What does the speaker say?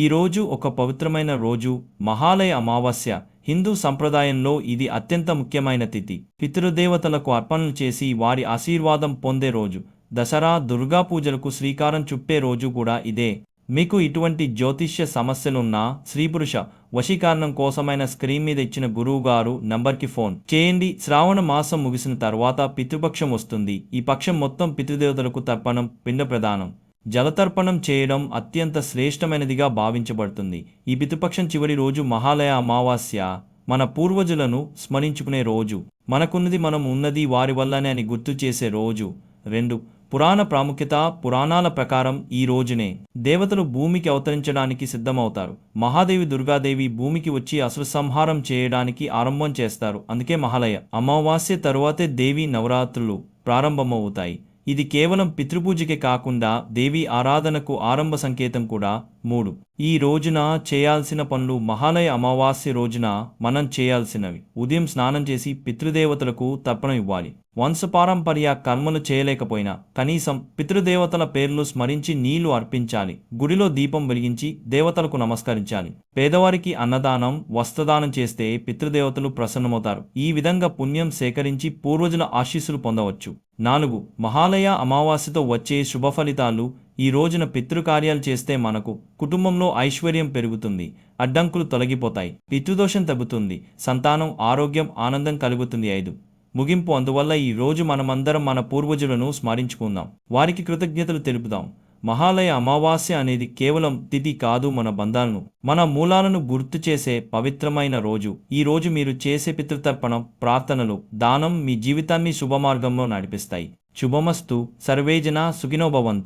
ఈ రోజు ఒక పవిత్రమైన రోజు మహాలయ అమావాస్య. హిందూ సంప్రదాయంలో ఇది అత్యంత ముఖ్యమైన తిథి. పితృదేవతలకు అర్పణలు చేసి వారి ఆశీర్వాదం పొందే రోజు. దసరా దుర్గా పూజలకు శ్రీకారం చుట్టే రోజు కూడా ఇదే. మీకు ఇటువంటి జ్యోతిష్య సమస్యలున్నా స్త్రీపురుష వశీకరణం కోసమైన స్క్రీన్ మీద ఇచ్చిన గురువు గారు నంబర్కి ఫోన్ చేయండి. శ్రావణ మాసం ముగిసిన తర్వాత పితృపక్షం వస్తుంది. ఈ పక్షం మొత్తం పితృదేవతలకు తర్పణం పిండ ప్రదానం. జలతర్పణం చేయడం అత్యంత శ్రేష్టమైనదిగా భావించబడుతుంది. ఈ పితృపక్షం చివరి రోజు మహాలయ అమావాస్య మన పూర్వజులను స్మరించుకునే రోజు. మనకున్నది మనం ఉన్నది వారి వల్లనే అని గుర్తు చేసే రోజు. రెండు పురాణ ప్రాముఖ్యత పురాణాల ప్రకారం ఈ రోజునే దేవతలు భూమికి అవతరించడానికి సిద్ధమవుతారు. మహాదేవి దుర్గాదేవి భూమికి వచ్చి అశ్వసంహారం సంహారం చేయడానికి ఆరంభం చేస్తారు. అందుకే మహాలయ అమావాస్య తరువాతే దేవి నవరాత్రులు ప్రారంభమవుతాయి. ఇది కేవలం పితృపూజకే కాకుండా దేవి ఆరాధనకు ఆరంభ సంకేతం కూడా మూడు. ఈ రోజున చేయాల్సిన పనులు మహాలయ అమావాస్య రోజున మనం చేయాల్సినవి. ఉదయం స్నానం చేసి పితృదేవతలకు తర్పణం ఇవ్వాలి. వంశపారంపర్య కర్మలు చేయలేకపోయినా కనీసం పితృదేవతల పేర్లు స్మరించి నీళ్ళు అర్పించాలి. గుడిలో దీపం వెలిగించి దేవతలకు నమస్కరించాలి. పేదవారికి అన్నదానం వస్త్రదానం చేస్తే పితృదేవతలు ప్రసన్నమవుతారు. ఈ విధంగా పుణ్యం సేకరించి పూర్వజుల ఆశీస్సులు పొందవచ్చు. నాలుగు మహాలయ అమావాస్యతో వచ్చే శుభ ఫలితాలు ఈ రోజున పితృకార్యాలు చేస్తే మనకు కుటుంబంలో ఐశ్వర్యం పెరుగుతుంది అడ్డంకులు తొలగిపోతాయి పితృదోషం తగ్గుతుంది సంతానం ఆరోగ్యం ఆనందం కలుగుతుంది ఐదు. ముగింపు అందువల్ల ఈ రోజు మనమందరం మన పూర్వజులను స్మరించుకుందాం. వారికి కృతజ్ఞతలు తెలుపుదాం. మహాలయ అమావాస్య అనేది కేవలం తిథి కాదు మన బంధాలను. మన మూలాలను గుర్తు చేసే పవిత్రమైన రోజు. ఈ రోజు మీరు చేసే పితృతర్పణం ప్రార్థనలు దానం మీ జీవితాన్ని శుభమార్గంలో నడిపిస్తాయి. శుభమస్తు. సర్వేజన సుఖినోభవంతు.